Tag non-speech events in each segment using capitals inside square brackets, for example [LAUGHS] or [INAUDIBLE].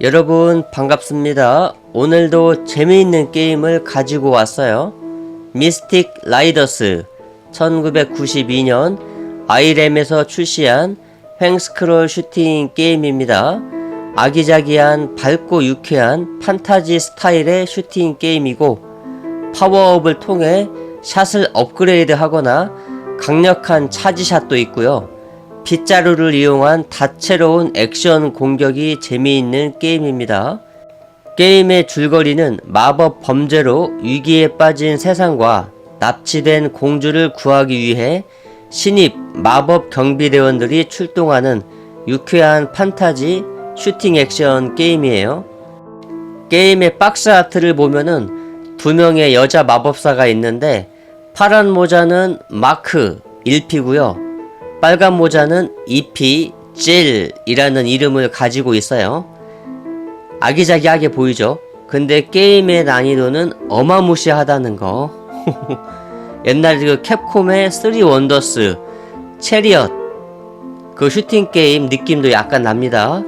여러분 반갑습니다. 오늘도 재미있는 게임을 가지고 왔어요. 미스틱 라이더스 1992년 아이램에서 출시한 횡스크롤 슈팅 게임입니다. 아기자기한 밝고 유쾌한 판타지 스타일의 슈팅 게임이고 파워업을 통해 샷을 업그레이드 하거나 강력한 차지샷도 있고요. 빗자루를 이용한 다채로운 액션 공격이 재미있는 게임입니다. 게임의 줄거리는 마법 범죄로 위기에 빠진 세상과 납치된 공주를 구하기 위해 신입 마법 경비대원들이 출동하는 유쾌한 판타지 슈팅 액션 게임이에요. 게임의 박스 아트를 보면은 두 명의 여자 마법사가 있는데 파란 모자는 마크 1피고요. 빨간 모자는 EP 젤이라는 이름을 가지고 있어요. 아기자기하게 보이죠? 근데 게임의 난이도는 어마무시하다는 거. [LAUGHS] 옛날 그 캡콤의 3 원더스, 체리엇, 그 슈팅 게임 느낌도 약간 납니다.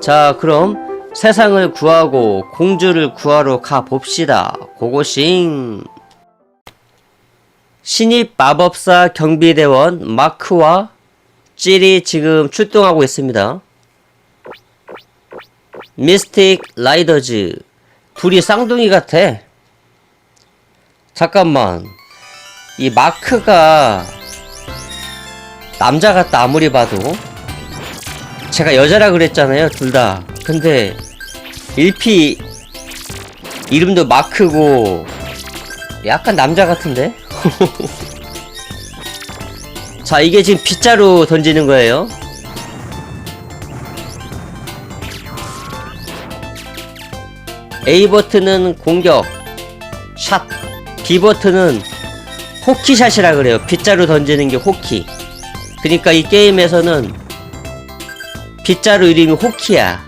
자, 그럼 세상을 구하고 공주를 구하러 가 봅시다. 고고싱. 신입 마법사 경비대원 마크와 찔이 지금 출동하고 있습니다. 미스틱 라이더즈 둘이 쌍둥이 같아. 잠깐만 이 마크가 남자 같다 아무리 봐도 제가 여자라 그랬잖아요 둘 다. 근데 1피 이름도 마크고 약간 남자 같은데? 자, 이게 지금 빗자루 던지는 거예요. A 버튼은 공격, 샷. B 버튼은 호키샷이라 그래요. 빗자루 던지는 게 호키. 그러니까 이 게임에서는 빗자루 이름이 호키야.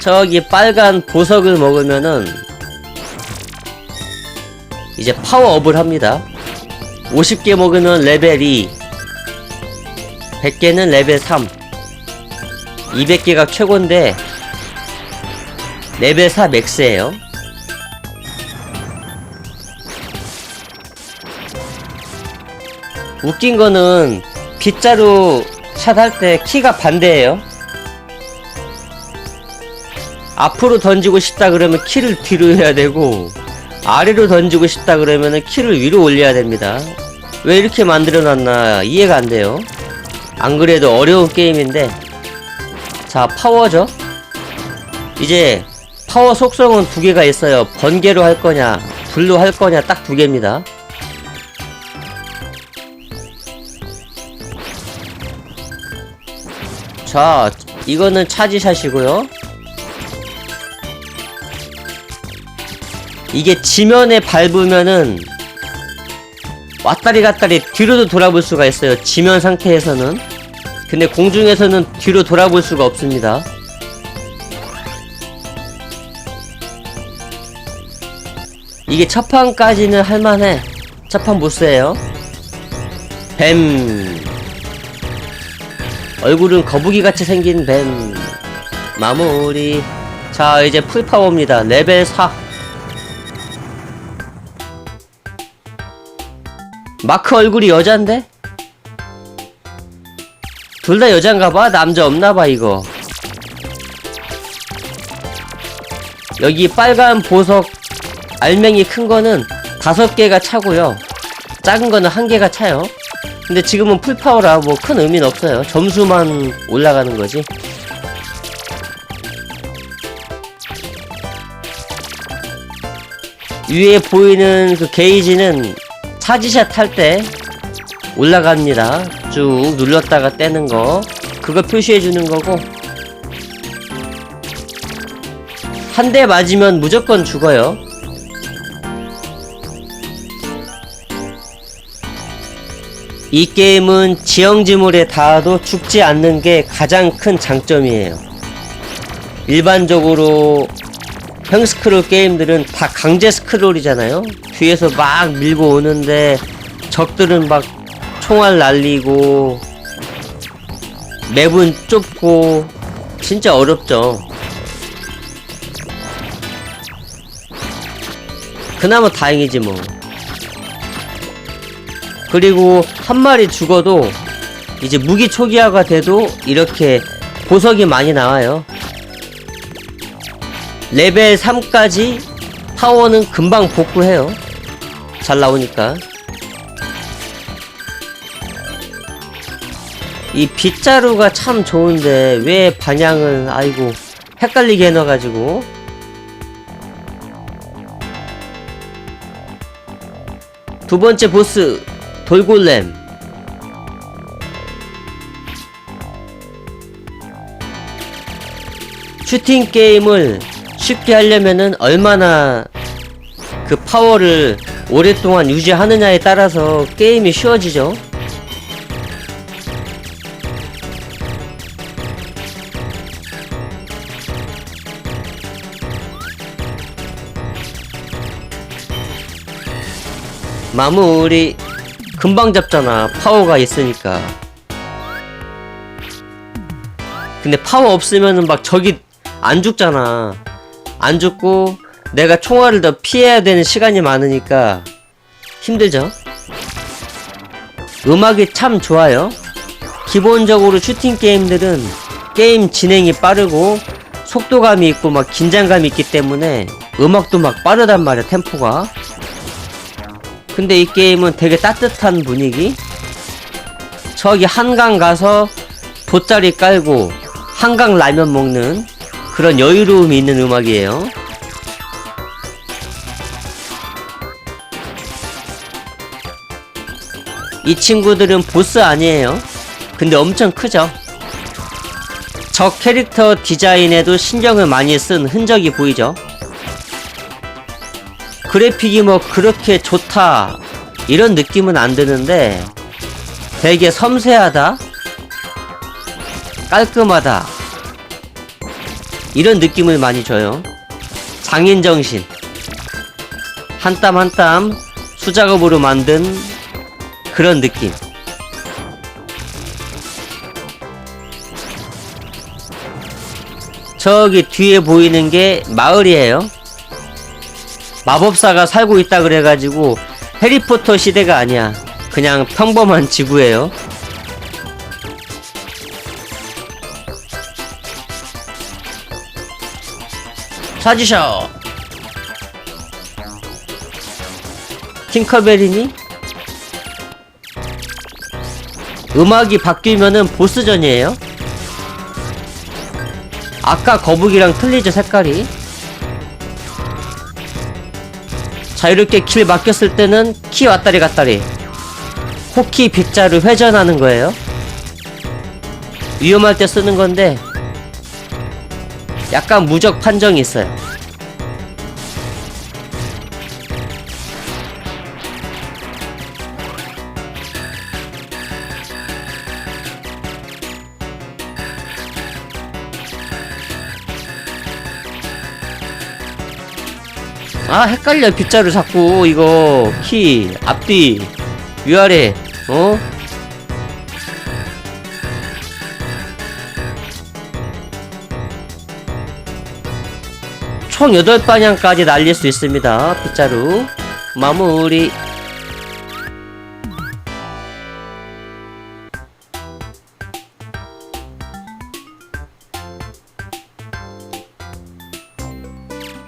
저기 빨간 보석을 먹으면은 이제 파워업을 합니다. 50개 먹으면 레벨 2, 100개는 레벨 3, 200개가 최고인데 레벨 4 맥스예요. 웃긴 거는 빗자루 샷 할 때 키가 반대예요. 앞으로 던지고 싶다 그러면 키를 뒤로 해야 되고 아래로 던지고 싶다 그러면 키를 위로 올려야 됩니다. 왜 이렇게 만들어 놨나 이해가 안 돼요. 안 그래도 어려운 게임인데 자 파워죠. 이제 파워 속성은 두 개가 있어요. 번개로 할 거냐 불로 할 거냐 딱 두 개입니다. 자 이거는 차지샷이고요. 이게 지면에 밟으면은 왔다리 갔다리 뒤로도 돌아볼 수가 있어요. 지면 상태에서는. 근데 공중에서는 뒤로 돌아볼 수가 없습니다. 이게 첫 판까지는 할만해. 첫판 보스예요. 뱀. 얼굴은 거북이 같이 생긴 뱀. 마무리. 자, 이제 풀파워입니다. 레벨 4. 마크 얼굴이 여잔데? 둘 다 여잔가봐? 남자 없나봐 이거. 여기 빨간 보석 알맹이 큰 거는 다섯 개가 차고요. 작은 거는 한 개가 차요. 근데 지금은 풀파워라 뭐 큰 의미는 없어요. 점수만 올라가는 거지. 위에 보이는 그 게이지는 차지샷 할 때 올라갑니다. 쭉 눌렀다가 떼는 거. 그거 표시해 주는 거고. 한 대 맞으면 무조건 죽어요. 이 게임은 지형지물에 닿아도 죽지 않는 게 가장 큰 장점이에요. 일반적으로 횡스크롤 게임들은 다 강제 스크롤이잖아요. 뒤에서 막 밀고 오는데 적들은 막 총알 날리고 맵은 좁고 진짜 어렵죠. 그나마 다행이지 뭐. 그리고 한 마리 죽어도 이제 무기 초기화가 돼도 이렇게 보석이 많이 나와요. 레벨 3까지 파워는 금방 복구해요. 잘 나오니까. 이 빗자루가 참 좋은데 왜 방향을 아이고 헷갈리게 해놔가지고 두 번째 보스 돌골렘 슈팅 게임을 쉽게 하려면은 얼마나 그 파워를 오랫동안 유지하느냐에 따라서 게임이 쉬워지죠. 마무리 금방 잡잖아. 파워가 있으니까. 근데 파워 없으면은 막 적이 안 죽잖아 안 죽고 내가 총알을 더 피해야 되는 시간이 많으니까 힘들죠? 음악이 참 좋아요. 기본적으로 슈팅 게임들은 게임 진행이 빠르고 속도감이 있고 막 긴장감이 있기 때문에 음악도 막 빠르단 말이야 템포가. 근데 이 게임은 되게 따뜻한 분위기? 저기 한강 가서 돗자리 깔고 한강 라면 먹는 그런 여유로움이 있는 음악이에요. 이 친구들은 보스 아니에요. 근데 엄청 크죠. 저 캐릭터 디자인에도 신경을 많이 쓴 흔적이 보이죠. 그래픽이 뭐 그렇게 좋다 이런 느낌은 안 드는데 되게 섬세하다 깔끔하다 이런 느낌을 많이 줘요 장인 정신 한 땀 한 땀 수작업으로 만든 그런 느낌 저기 뒤에 보이는 게 마을이에요 마법사가 살고 있다 그래가지고 해리포터 시대가 아니야. 그냥 평범한 지구예요. 찾으셔. 팅커벨이니? 음악이 바뀌면은 보스전이에요. 아까 거북이랑 틀리죠 색깔이. 자 이렇게 길 막혔을 때는 키 왔다리 갔다리 호키 빗자루 회전하는 거예요 위험할 때 쓰는 건데 약간 무적 판정이 있어요 아 헷갈려 빗자루 자꾸 이거 키 앞뒤 위아래 어? 총 8방향까지 날릴 수 있습니다. 빗자루. 마무리.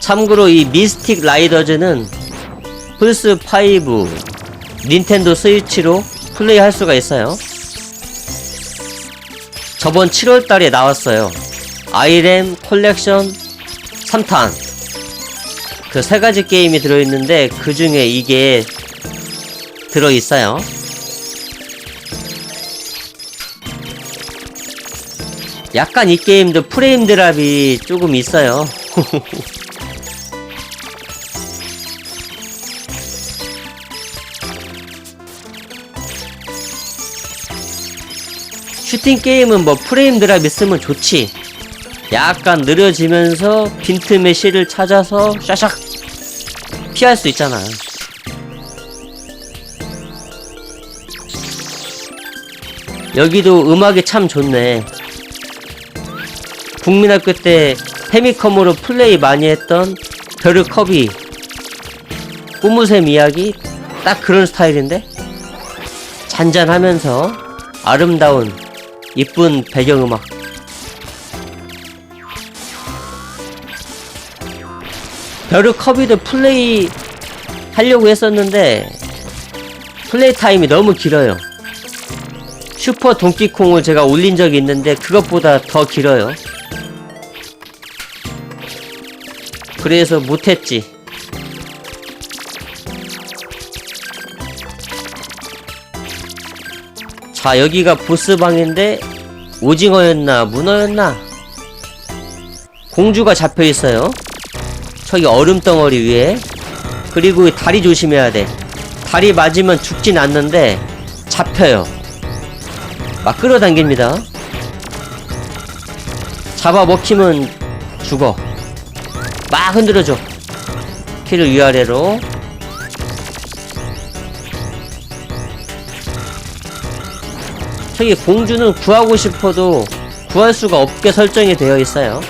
참고로 이 미스틱 라이더즈는 플스5 닌텐도 스위치로 플레이할 수가 있어요. 저번 7월달에 나왔어요. 아이램 콜렉션 3탄. 그 세 가지 게임이 들어있는데 그 중에 이게 들어있어요. 약간 이 게임도 프레임 드랍이 조금 있어요. [LAUGHS] 슈팅 게임은 뭐 프레임 드랍 있으면 좋지. 약간 느려지면서 빈틈의 실을 찾아서 샤샥 피할 수 있잖아. 여기도 음악이 참 좋네. 국민학교 때 페미컴으로 플레이 많이 했던 벼르 커비 꾸무샘 이야기 딱 그런 스타일인데 잔잔하면서 아름다운 이쁜 배경음악 벼르 커비도 플레이 하려고 했었는데 플레이 타임이 너무 길어요. 슈퍼 동키콩을 제가 올린 적이 있는데 그것보다 더 길어요. 그래서 못했지. 자 여기가 보스방인데 오징어였나 문어였나? 공주가 잡혀있어요 저기 얼음 덩어리 위에. 그리고 이 다리 조심해야 돼. 다리 맞으면 죽진 않는데 잡혀요. 막 끌어당깁니다. 잡아먹히면 죽어. 막 흔들어줘. 키를 위아래로. 저기 공주는 구하고 싶어도 구할 수가 없게 설정이 되어 있어요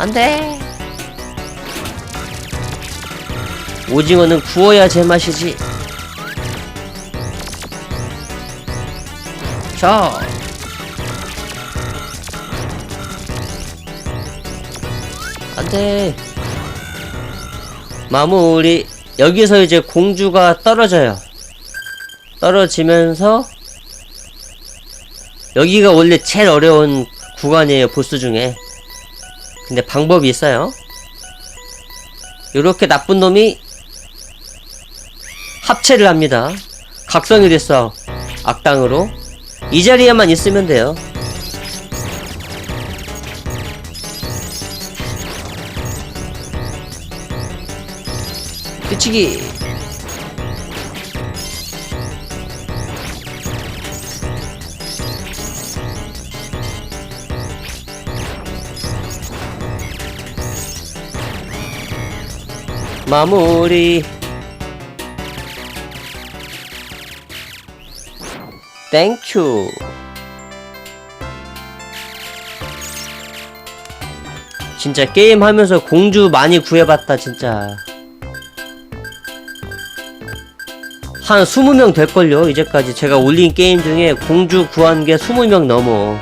안돼. 오징어는 구워야 제맛이지. 자. 안돼. 마무리. 여기서 이제 공주가 떨어져요. 떨어지면서 여기가 원래 제일 어려운 구간이에요 보스 중에 근데 방법이 있어요. 요렇게 나쁜 놈이 합체를 합니다. 각성이 됐어. 악당으로. 이 자리에만 있으면 돼요. 끝이기 마무리. 땡큐 진짜 게임 하면서 공주 많이 구해봤다 진짜. 한 20명 될걸요? 이제까지 제가 올린 게임 중에 공주 구한 게 20명 넘어.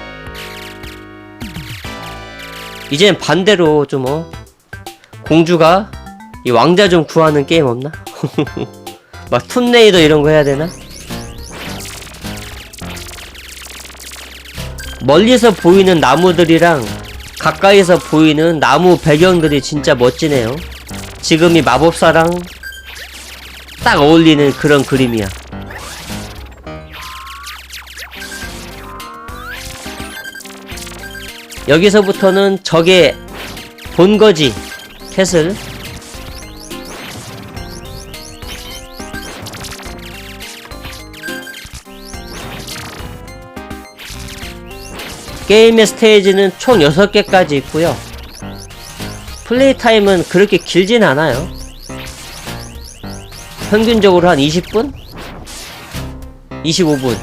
이젠 반대로 좀 어? 공주가 이 왕자 좀 구하는 게임 없나? [LAUGHS] 막 툰레이더 이런 거 해야 되나? 멀리서 보이는 나무들이랑 가까이서 보이는 나무 배경들이 진짜 멋지네요. 지금 이 마법사랑 딱 어울리는 그런 그림이야. 여기서부터는 적의 본거지 캣을 게임의 스테이지는 총 6개까지 있고요 플레이 타임은 그렇게 길진 않아요 평균적으로 한 20분? 25분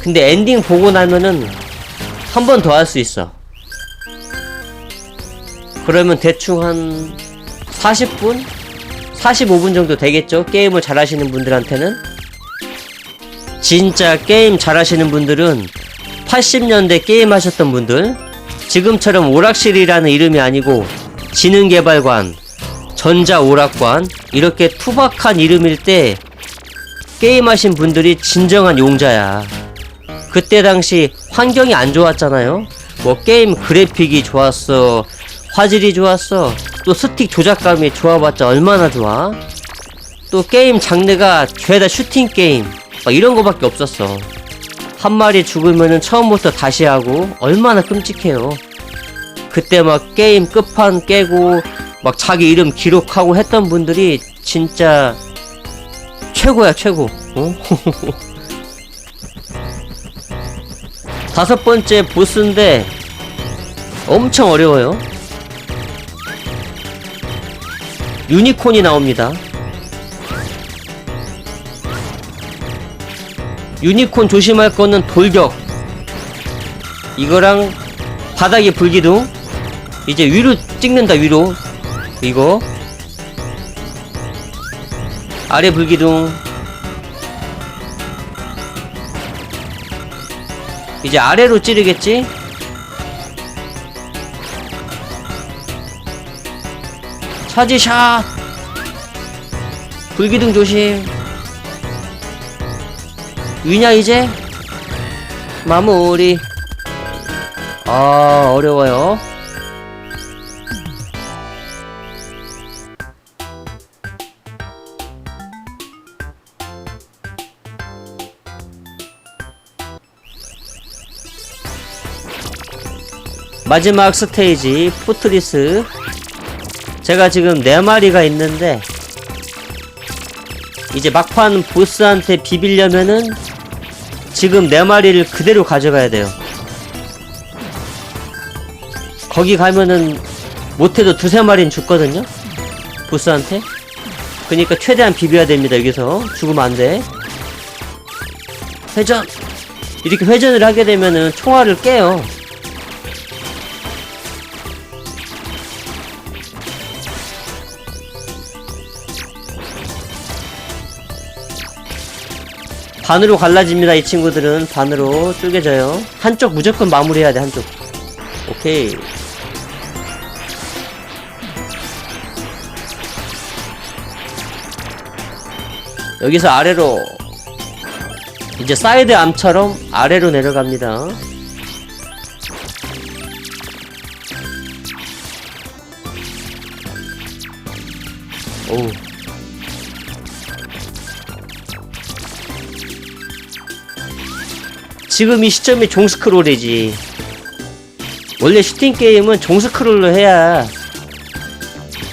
근데 엔딩 보고 나면은 한 번 더 할 수 있어 그러면 대충 한 40분? 45분 정도 되겠죠? 게임을 잘 하시는 분들한테는 진짜 게임 잘하시는 분들은 80년대 게임 하셨던 분들 지금처럼 오락실이라는 이름이 아니고 지능개발관 전자오락관 이렇게 투박한 이름일 때 게임하신 분들이 진정한 용자야. 그때 당시 환경이 안 좋았잖아요. 뭐 게임 그래픽이 좋았어 화질이 좋았어 또 스틱 조작감이 좋아봤자 얼마나 좋아. 또 게임 장르가 죄다 슈팅 게임 막 이런 거밖에 없었어. 한 마리 죽으면은 처음부터 다시 하고 얼마나 끔찍해요. 그때 막 게임 끝판 깨고 막 자기 이름 기록하고 했던 분들이 진짜 최고야 최고. 어? [LAUGHS] 다섯 번째 보스인데 엄청 어려워요. 유니콘이 나옵니다. 유니콘 조심할 거는 돌격. 이거랑 바닥에 불기둥. 이제 위로 찍는다, 위로. 이거. 아래 불기둥. 이제 아래로 찌르겠지? 차지샷! 불기둥 조심. 위냐, 이제? 마무리. 아, 어려워요. 마지막 스테이지 포트리스 제가 지금 4마리가 있는데 이제 막판 보스한테 비비려면은 지금 4마리를 그대로 가져가야 돼요. 거기 가면은 못해도 두세 마리는 죽거든요? 보스한테? 그니까 최대한 비벼야 됩니다 여기서. 죽으면 안 돼. 회전! 이렇게 회전을 하게 되면은 총알을 깨요 반으로 갈라집니다 이 친구들은. 반으로 쪼개져요. 한쪽 무조건 마무리해야 돼 한쪽. 오케이. 여기서 아래로 이제 사이드 암처럼 아래로 내려갑니다 지금 이 시점이 종스크롤이지. 원래 슈팅 게임은 종스크롤로 해야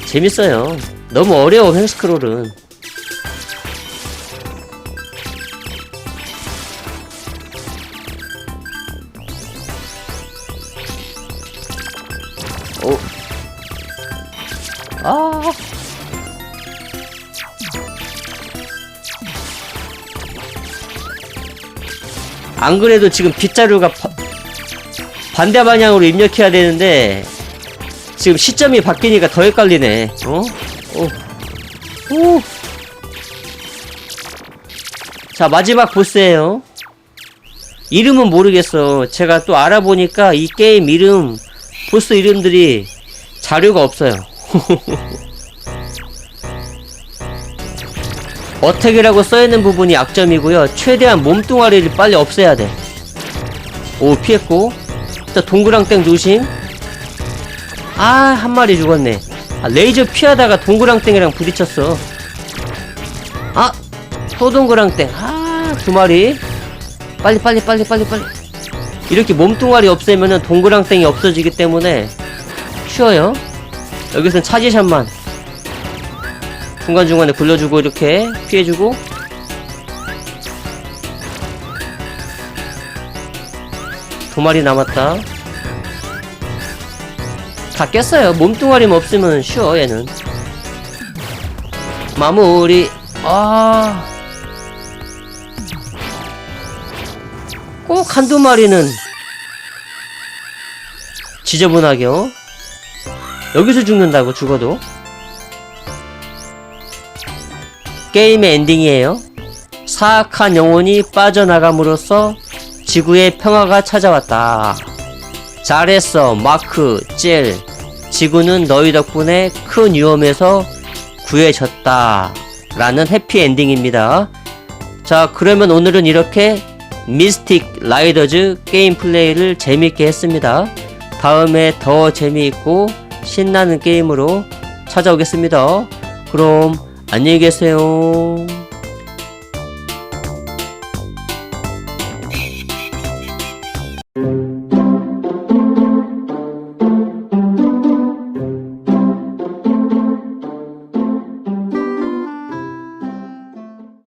재밌어요. 너무 어려워 횡스크롤은. 오. 아. 안 그래도 지금 빗자루가 바- 반대 방향으로 입력해야 되는데 지금 시점이 바뀌니까 더 헷갈리네. 어? 오. 오. 자, 마지막 보스예요. 이름은 모르겠어. 제가 또 알아보니까 이 게임 이름 보스 이름들이 자료가 없어요. [LAUGHS] 어택이라고 써있는 부분이 약점이고요. 최대한 몸뚱아리를 빨리 없애야 돼. 오, 피했고. 일단 동그랑땡 조심. 아, 한 마리 죽었네. 아, 레이저 피하다가 동그랑땡이랑 부딪혔어. 아, 또 동그랑땡. 아, 두 마리. 빨리, 빨리, 빨리, 빨리, 빨리. 이렇게 몸뚱아리 없애면은 동그랑땡이 없어지기 때문에 쉬워요. 여기서는 차지샷만. 중간중간에 굴려주고 이렇게 피해주고. 두 마리 남았다. 다 깼어요. 몸뚱아리만 없으면 쉬워 얘는. 마무리. 아... 꼭 한두 마리는 지저분하게 요. 여기서 죽는다고 죽어도 게임의 엔딩이에요. 사악한 영혼이 빠져나감으로써 지구의 평화가 찾아왔다. 잘했어, 마크, 젤. 지구는 너희 덕분에 큰 위험에서 구해졌다. 라는 해피 엔딩입니다. 자, 그러면 오늘은 이렇게 미스틱 라이더즈 게임 플레이를 재밌게 했습니다. 다음에 더 재미있고 신나는 게임으로 찾아오겠습니다. 그럼 안녕히 계세요.